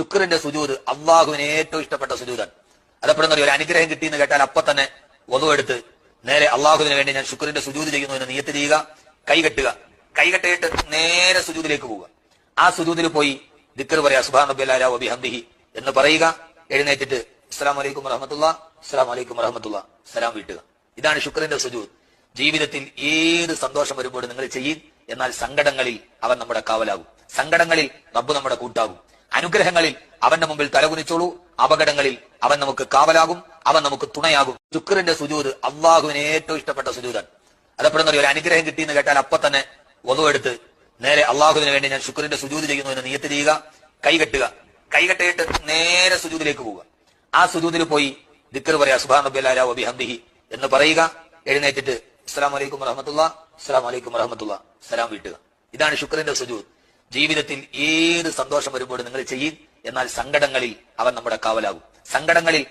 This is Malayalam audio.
ശുക്രന്റെ സുജൂത് അള്ളാഹുവിന് ഏറ്റവും ഇഷ്ടപ്പെട്ട സുജൂതാണ് അതപ്പെടുന്ന ഒരു അനുഗ്രഹം കിട്ടിയെന്ന് കേട്ടാൽ അപ്പൊ തന്നെ വധുവെടുത്ത് നേരെ അള്ളാഹുവിന് വേണ്ടി ഞാൻ ശുക്രന്റെ സുജൂത് ചെയ്യുന്നു എന്ന് നിയത്ത് ചെയ്യുക കൈകെട്ടുക കൈകെട്ടിയിട്ട് നേരെ സുജൂതിലേക്ക് പോവുക. ആ സുജൂതിൽ പോയി ദിക്കർ പറയാ സുബാൻ റബ്ബിലാ വബിഹംദിഹി എന്ന് പറയുക. എഴുന്നേറ്റിട്ട് അസ്സാം വലൈക്കും വറഹമത്തുള്ള അസ്സാം വലൈക്കും വറഹമത്തുള്ള സലാം വീട്ടുക. ഇതാണ് ശുക്രന്റെ സുജൂത്. ജീവിതത്തിൽ ഏത് സന്തോഷം വരുമ്പോഴും നിങ്ങൾ ചെയ്യും എന്നാൽ സങ്കടങ്ങളിൽ അവൻ നമ്മുടെ കാവലാകും. സങ്കടങ്ങളിൽ റബ്ബ് നമ്മുടെ കൂട്ടാകും. അനുഗ്രഹങ്ങളിൽ അവന്റെ മുമ്പിൽ തലകുനിച്ചോളൂ. അപകടങ്ങളിൽ അവൻ നമുക്ക് കാവലാകും. അവൻ നമുക്ക് തുണയാകും. ശുക്രന്റെ സുജൂത് അള്ളാഹുവിന് ഏറ്റവും ഇഷ്ടപ്പെട്ട സുജൂദാണ് അതപ്പെടുന്ന ഒരു അനുഗ്രഹം കിട്ടിയെന്ന് കേട്ടാൽ അപ്പൊ തന്നെ വധുവെടുത്ത് നേരെ അള്ളാഹുവിന് വേണ്ടി ഞാൻ ശുക്രന്റെ സുജൂത് ചെയ്യുന്നു എന്ന് നിയത്ത് ചെയ്യുക കൈകെട്ടുക. കൈകെട്ടിയിട്ട് നേരെ സുജൂതിലേക്ക് പോവുക. ആ സുജൂതിൽ പോയി ദിക്കർ പറയാ സുബാൻ അല്ലാ വബിഹംദിഹി എന്ന് പറയുക. എഴുന്നേറ്റിട്ട് അസ്സാം വലൈക്കും വറഹമത്തുള്ള അസ്സാം വലൈക്കും വറഹമത്തുള്ള സലാം വീട്ടുക. ഇതാണ് ശുക്രന്റെ സുജൂദ് ജീവിതത്തിൽ ഏത് സന്തോഷം വരുമ്പോഴും നിങ്ങൾ ചെയ്യും? എന്നാൽ സങ്കടങ്ങളിൽ അവൻ നമ്മുടെ കാവലാകും. സങ്കടങ്ങളിൽ